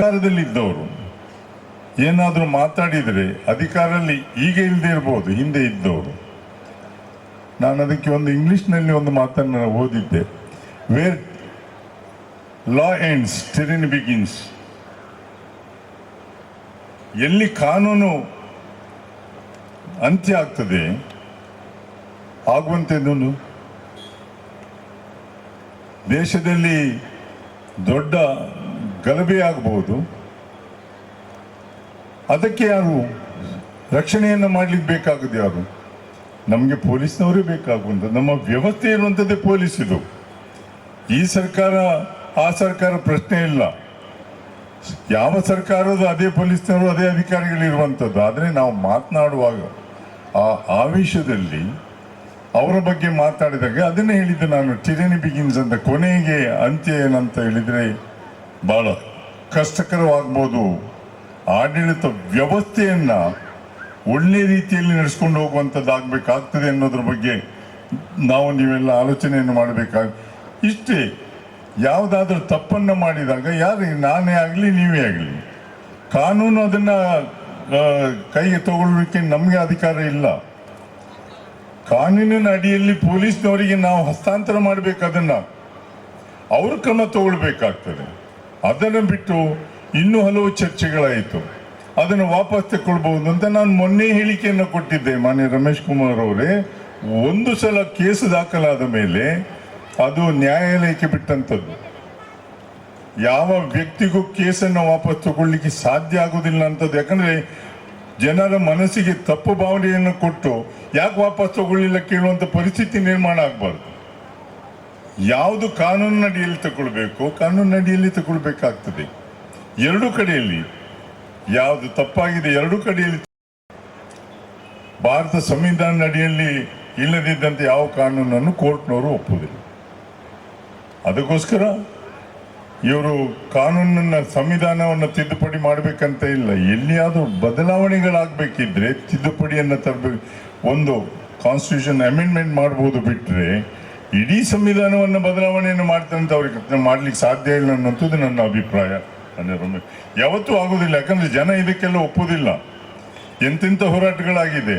ಅಧಿಕಾರದಲ್ಲಿದ್ದವರು. ಏನಾದರೂ ಮಾತಾಡಿದರೆ ಅಧಿಕಾರದಲ್ಲಿ ಈಗ ಇಲ್ಲದೆ ಇರ್ಬೋದು, ಹಿಂದೆ ಇದ್ದವರು. ನಾನು ಅದಕ್ಕೆ ಒಂದು ಇಂಗ್ಲೀಷ್ನಲ್ಲಿ ಒಂದು ಮಾತನ್ನು ಓದಿದ್ದೆ. Where law ends tyranny begins ಎಲ್ಲಿ ಕಾನೂನು ಅಂತ್ಯ ಆಗ್ತದೆ ಆಗುವಂಥದ್ದು ದೇಶದಲ್ಲಿ ದೊಡ್ಡ ಗಲಭೆ ಆಗಬಹುದು ಅದಕ್ಕೆ ಯಾರು ರಕ್ಷಣೆಯನ್ನು ಮಾಡಲಿಕ್ಕೆ ಬೇಕಾಗದು ಯಾರು? ನಮಗೆ ಪೊಲೀಸ್ನವರೇ ಬೇಕಾಗುವಂಥದ್ದು ನಮ್ಮ ವ್ಯವಸ್ಥೆ ಇರುವಂಥದ್ದೇ ಪೊಲೀಸ್ ಈ ಸರ್ಕಾರ, ಆ ಸರ್ಕಾರ ಪ್ರಶ್ನೆ ಇಲ್ಲ. ಯಾವ ಸರ್ಕಾರದ ಅದೇ ಪೊಲೀಸ್ನವರು ಅದೇ ಅಧಿಕಾರಿಗಳಿರುವಂಥದ್ದು ಆದರೆ ನಾವು ಮಾತನಾಡುವಾಗ ಆ ಆವೇಶದಲ್ಲಿ ಅವರ ಬಗ್ಗೆ ಮಾತಾಡಿದಾಗ ಅದನ್ನೇ ಹೇಳಿದ್ದೆ ನಾನು ಟಿರನಿ ಬಿಗಿನ್ಸ್ ಅಂತ ಕೊನೆಗೆ ಅಂತ್ಯ ಏನಂತ ಹೇಳಿದರೆ ಬಹಳ ಕಷ್ಟಕರವಾಗ್ಬೋದು. ಆಡಳಿತ ವ್ಯವಸ್ಥೆಯನ್ನು ಒಳ್ಳೆ ರೀತಿಯಲ್ಲಿ ನಡೆಸ್ಕೊಂಡು ಹೋಗುವಂಥದ್ದಾಗಬೇಕಾಗ್ತದೆ ಅನ್ನೋದ್ರ ಬಗ್ಗೆ ನಾವು ನೀವೆಲ್ಲ ಆಲೋಚನೆಯನ್ನು ಮಾಡಬೇಕಾಗ, ಇಷ್ಟೇ ಯಾವುದಾದ್ರೂ ತಪ್ಪನ್ನು ಮಾಡಿದಾಗ ಯಾರು ನಾನೇ ಆಗಲಿ, ನೀವೇ ಆಗಲಿ, ಕಾನೂನು ಅದನ್ನು ಕೈಗೆ ತಗೊಳ್ಳಿಕ್ಕೆ ನಮಗೆ ಅಧಿಕಾರ ಇಲ್ಲ. ಕಾನೂನಿನ ಅಡಿಯಲ್ಲಿ ಪೊಲೀಸ್ನವರಿಗೆ ನಾವು ಹಸ್ತಾಂತರ ಮಾಡಬೇಕು ಅದನ್ನು ಅವರು ಕ್ರಮ ತಗೊಳ್ಬೇಕಾಗ್ತದೆ. ಅದನ್ನು ಬಿಟ್ಟು ಇನ್ನೂ ಹಲವು ಚರ್ಚೆಗಳಾಯಿತು. ಅದನ್ನು ವಾಪಸ್ ತಗೊಳ್ಬಹುದು ಅಂತ ನಾನು ಮೊನ್ನೆ ಹೇಳಿಕೆಯನ್ನು ಕೊಟ್ಟಿದ್ದೆ ಮಾನ್ಯ ರಮೇಶ್ ಕುಮಾರ್ ಅವರೇ. ಒಂದು ಸಲ ಕೇಸು ದಾಖಲಾದ ಮೇಲೆ ಅದು ನ್ಯಾಯಾಲಯಕ್ಕೆ ಬಿಟ್ಟಂಥದ್ದು. ಯಾವ ವ್ಯಕ್ತಿಗೂ ಕೇಸನ್ನು ವಾಪಸ್ ತಗೊಳ್ಳಿಕ್ಕೆ ಸಾಧ್ಯ ಆಗುದಿಲ್ಲ ಅಂತದ್ದು ಯಾಕಂದರೆ ಜನರ ಮನಸ್ಸಿಗೆ ತಪ್ಪು ಭಾವನೆಯನ್ನು ಕೊಟ್ಟು ಯಾಕೆ ವಾಪಸ್ ತಗೊಳ್ಳಿಲ್ಲ ಕೇಳುವಂಥ ಪರಿಸ್ಥಿತಿ ನಿರ್ಮಾಣ ಆಗಬಾರ್ದು. ಯಾವುದು ಕಾನೂನಿನ ಅಡಿಯಲ್ಲಿ ತಗೊಳ್ಬೇಕು, ಕಾನೂನಿನ ತಗೊಳ್ಬೇಕಾಗ್ತದೆ. ಎರಡು ಕಡೆಯಲ್ಲಿ ಯಾವುದು ತಪ್ಪಾಗಿದೆ ಎರಡು ಕಡೆಯಲ್ಲಿ ಭಾರತ ಸಂವಿಧಾನದ ಅಡಿಯಲ್ಲಿ ಇಲ್ಲದಿದ್ದಂತೆ ಯಾವ ಕಾನೂನನ್ನು ಕೋರ್ಟ್ನವರು ಒಪ್ಪುವುದಿಲ್ಲ. ಅದಕ್ಕೋಸ್ಕರ ಇವರು ಕಾನೂನನ್ನ, ಸಂವಿಧಾನವನ್ನು ತಿದ್ದುಪಡಿ ಮಾಡಬೇಕಂತ ಇಲ್ಲ. ಎಲ್ಲಿಯಾದರೂ ಬದಲಾವಣೆಗಳಾಗಬೇಕಿದ್ರೆ ತಿದ್ದುಪಡಿಯನ್ನು ತರಬೇಕು. ಒಂದು ಕಾನ್ಸ್ಟಿಟ್ಯೂಷನ್ ಅಮೆಂಡ್ಮೆಂಟ್ ಮಾಡ್ಬೋದು ಬಿಟ್ಟರೆ ಇಡೀ ಸಂವಿಧಾನವನ್ನು ಬದಲಾವಣೆಯನ್ನು ಮಾಡ್ತಾರೆ ಅಂತ ಅವ್ರಿಗೆ ಮಾಡ್ಲಿಕ್ಕೆ ಸಾಧ್ಯ ಇಲ್ಲ ಅನ್ನೋಂಥದ್ದು ನನ್ನ ಅಭಿಪ್ರಾಯ. ರಮೇಶ್ ಯಾವತ್ತೂ ಆಗೋದಿಲ್ಲ. ಯಾಕಂದ್ರೆ ಜನ ಇದಕ್ಕೆಲ್ಲ ಒಪ್ಪೋದಿಲ್ಲ. ಎಂತೆಂಥ ಹೋರಾಟಗಳಾಗಿದೆ.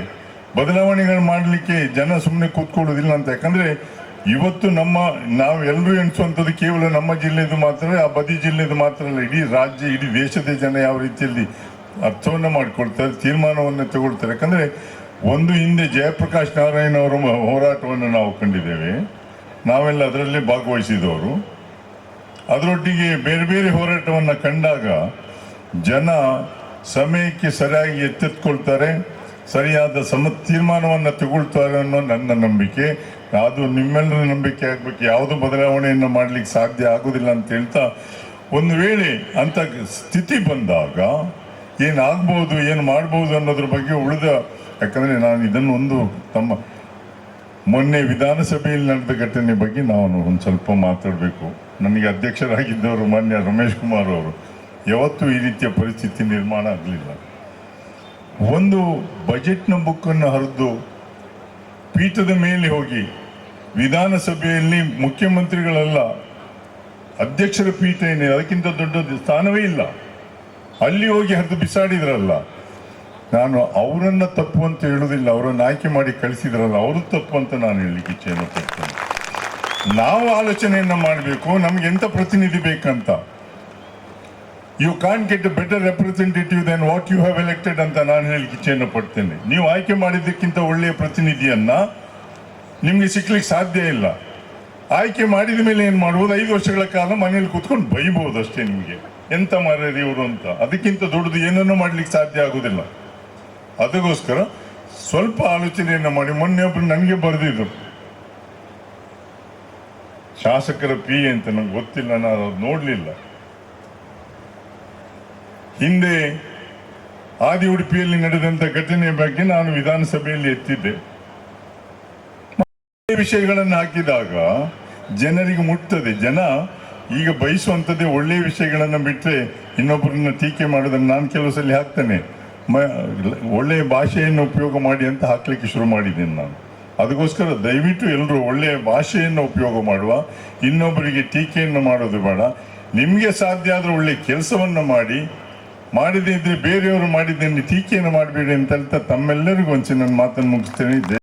ಬದಲಾವಣೆಗಳು ಮಾಡಲಿಕ್ಕೆ ಜನ ಸುಮ್ಮನೆ ಕೂತ್ಕೊಳ್ಳೋದಿಲ್ಲ ಅಂತ. ಯಾಕಂದ್ರೆ ಇವತ್ತು ನಮ್ಮ, ನಾವು ಎಲ್ಲರೂ ಎಣಿಸುವಂಥದ್ದು ಕೇವಲ ನಮ್ಮ ಜಿಲ್ಲೆದು ಮಾತ್ರ ಆ ಬದಿ ಜಿಲ್ಲೆದು ಮಾತ್ರ ಅಲ್ಲ. ಇಡೀ ರಾಜ್ಯ, ಇಡೀ ದೇಶದ ಜನ ಯಾವ ರೀತಿಯಲ್ಲಿ ಅರ್ಥವನ್ನು ಮಾಡಿಕೊಳ್ತಾರೆ, ತೀರ್ಮಾನವನ್ನು ತಗೊಳ್ತಾರೆ. ಯಾಕಂದ್ರೆ ಒಂದು ಹಿಂದೆ ಜಯಪ್ರಕಾಶ್ ನಾರಾಯಣ ಅವರ ಹೋರಾಟವನ್ನು ನಾವು ಕಂಡಿದ್ದೇವೆ. ನಾವೆಲ್ಲ ಅದರಲ್ಲೇ ಭಾಗವಹಿಸಿದವರು. ಅದರೊಟ್ಟಿಗೆ ಬೇರೆ ಬೇರೆ ಹೋರಾಟವನ್ನು ಕಂಡಾಗ ಜನ ಸಮಯಕ್ಕೆ ಸರಿಯಾಗಿ ಎತ್ತೆತ್ಕೊಳ್ತಾರೆ, ಸರಿಯಾದ ಸಮ, ತೀರ್ಮಾನವನ್ನು ತಗೊಳ್ತಾರೆ ಅನ್ನೋ ನನ್ನ ನಂಬಿಕೆ. ಅದು ನಿಮ್ಮೆಲ್ಲರ ನಂಬಿಕೆ ಆಗಬೇಕು. ಯಾವುದು ಬದಲಾವಣೆಯನ್ನು ಮಾಡಲಿಕ್ಕೆ ಸಾಧ್ಯ ಆಗೋದಿಲ್ಲ ಅಂತ ಹೇಳ್ತಾ ಒಂದು ವೇಳೆ ಅಂಥ ಸ್ಥಿತಿ ಬಂದಾಗ ಏನಾಗ್ಬೋದು ಏನು ಮಾಡ್ಬೋದು ಅನ್ನೋದ್ರ ಬಗ್ಗೆ ಉಳಿದ, ಯಾಕಂದರೆ ನಾನು ಇದನ್ನು ಒಂದು ತಮ್ಮ ಮೊನ್ನೆ ವಿಧಾನಸಭೆಯಲ್ಲಿ ನಡೆದ ಘಟನೆ ಬಗ್ಗೆ ನಾನು ಒಂದು ಸ್ವಲ್ಪ ಮಾತಾಡಬೇಕು. ನನಗೆ ಅಧ್ಯಕ್ಷರಾಗಿದ್ದವರು ಮಾನ್ಯ ರಮೇಶ್ ಕುಮಾರ್ ಅವರು. ಯಾವತ್ತೂ ಈ ರೀತಿಯ ಪರಿಸ್ಥಿತಿ ನಿರ್ಮಾಣ ಆಗಲಿಲ್ಲ. ಒಂದು ಬಜೆಟ್ನ ಬುಕ್ಕನ್ನು ಹರಿದು ಪೀಠದ ಮೇಲೆ ಹೋಗಿ ವಿಧಾನಸಭೆಯಲ್ಲಿ ಮುಖ್ಯಮಂತ್ರಿಗಳೆಲ್ಲ, ಅಧ್ಯಕ್ಷರ ಪೀಠ ಏನಿದೆ, ಅದಕ್ಕಿಂತ ದೊಡ್ಡ ಸ್ಥಾನವೇ ಇಲ್ಲ. ಅಲ್ಲಿ ಹೋಗಿ ಹರಿದು ಬಿಸಾಡಿದ್ರಲ್ಲ. ನಾನು ಅವರನ್ನು ತಪ್ಪು ಅಂತ ಹೇಳುವುದಿಲ್ಲ ಅವರನ್ನು ಆಯ್ಕೆ ಮಾಡಿ ಕಳಿಸಿದ್ರಲ್ಲ, ಅವರು ತಪ್ಪು ಅಂತ ನಾನು ಹೇಳಲಿಕ್ಕೆ ಇಚ್ಛೆಯನ್ನು ಪಡ್ತೇನೆ. ನಾವು ಆಲೋಚನೆಯನ್ನು ಮಾಡಬೇಕು, ನಮ್ಗೆ ಎಂತ ಪ್ರತಿನಿಧಿ ಬೇಕಂತ? You can get better representative than what you have elected ಅಂತ ನಾನು ಹೇಳಲಿಕ್ಕೆ ಇಚ್ಛೆಯನ್ನು ಪಡ್ತೇನೆ. ನೀವು ಆಯ್ಕೆ ಮಾಡಿದ್ದಕ್ಕಿಂತ ಒಳ್ಳೆಯ ಪ್ರತಿನಿಧಿಯನ್ನ ನಿಮಗೆ ಸಿಕ್ಲಿಕ್ಕೆ ಸಾಧ್ಯ ಇಲ್ಲ. ಆಯ್ಕೆ ಮಾಡಿದ ಮೇಲೆ ಏನು ಮಾಡ್ಬೋದು? ಐದು ವರ್ಷಗಳ ಕಾಲ ಮನೆಯಲ್ಲಿ ಕೂತ್ಕೊಂಡು ಬೈಬಹುದು ಅಷ್ಟೇ ನಿಮಗೆ. ಎಂತ ಮಾರರಿ ಇವರು ಅಂತ? ಅದಕ್ಕಿಂತ ದೊಡ್ಡದು ಏನನ್ನೂ ಮಾಡ್ಲಿಕ್ಕೆ ಸಾಧ್ಯ ಆಗುದಿಲ್ಲ. ಅದಕ್ಕೋಸ್ಕರ ಸ್ವಲ್ಪ ಆಲೋಚನೆಯನ್ನ ಮಾಡಿ. ಮೊನ್ನೆ ಒಬ್ರು ನನಗೆ ಬರೆದಿದ್ರು. ಶಾಸಕರ ಪಿ ಅಂತ ನಂಗೆ ಗೊತ್ತಿಲ್ಲ, ನಾನು ನೋಡಲಿಲ್ಲ. ಹಿಂದೆ ಆದಿ ಉಡುಪಿಯಲ್ಲಿ ನಡೆದಂತ ಘಟನೆಯ ಬಗ್ಗೆ ನಾನು ವಿಧಾನಸಭೆಯಲ್ಲಿ ಎತ್ತಿದ್ದೆ. ವಿಷಯಗಳನ್ನು ಹಾಕಿದಾಗ ಜನರಿಗೆ ಮುಟ್ತದೆ ಜನ ಈಗ ಬಯಸುವಂಥದ್ದೇ ಒಳ್ಳೆಯ ವಿಷಯಗಳನ್ನು ಬಿಟ್ಟರೆ ಇನ್ನೊಬ್ಬರನ್ನ ಟೀಕೆ ಮಾಡೋದನ್ನು ನಾನು ಕೆಲವು ಸಲ ಹಾಕ್ತೇನೆ. ಮ ಒಳ್ಳೆಯ ಭಾಷೆಯನ್ನು ಉಪಯೋಗ ಮಾಡಿ ಅಂತ ಹಾಕಲಿಕ್ಕೆ ಶುರು ಮಾಡಿದ್ದೀನಿ ನಾನು. ಅದಕ್ಕೋಸ್ಕರ ದಯವಿಟ್ಟು ಎಲ್ಲರೂ ಒಳ್ಳೆಯ ಭಾಷೆಯನ್ನು ಉಪಯೋಗ ಮಾಡುವ, ಇನ್ನೊಬ್ಬರಿಗೆ ಟೀಕೆಯನ್ನು ಮಾಡೋದು ಬೇಡ. ನಿಮಗೆ ಸಾಧ್ಯ ಆದರೂ ಒಳ್ಳೆಯ ಕೆಲಸವನ್ನು ಮಾಡಿ, ಮಾಡಿದೆ ಇದ್ರೆ ಬೇರೆಯವರು ಮಾಡಿದ್ದನ್ನು ಟೀಕೆಯನ್ನು ಮಾಡಬೇಡಿ ಅಂತ ಹೇಳ್ತಾ ತಮ್ಮೆಲ್ಲರಿಗೂ ಒಂಚೆ ನನ್ನ ಮಾತನ್ನು ಮುಗಿಸ್ತೇನೆ.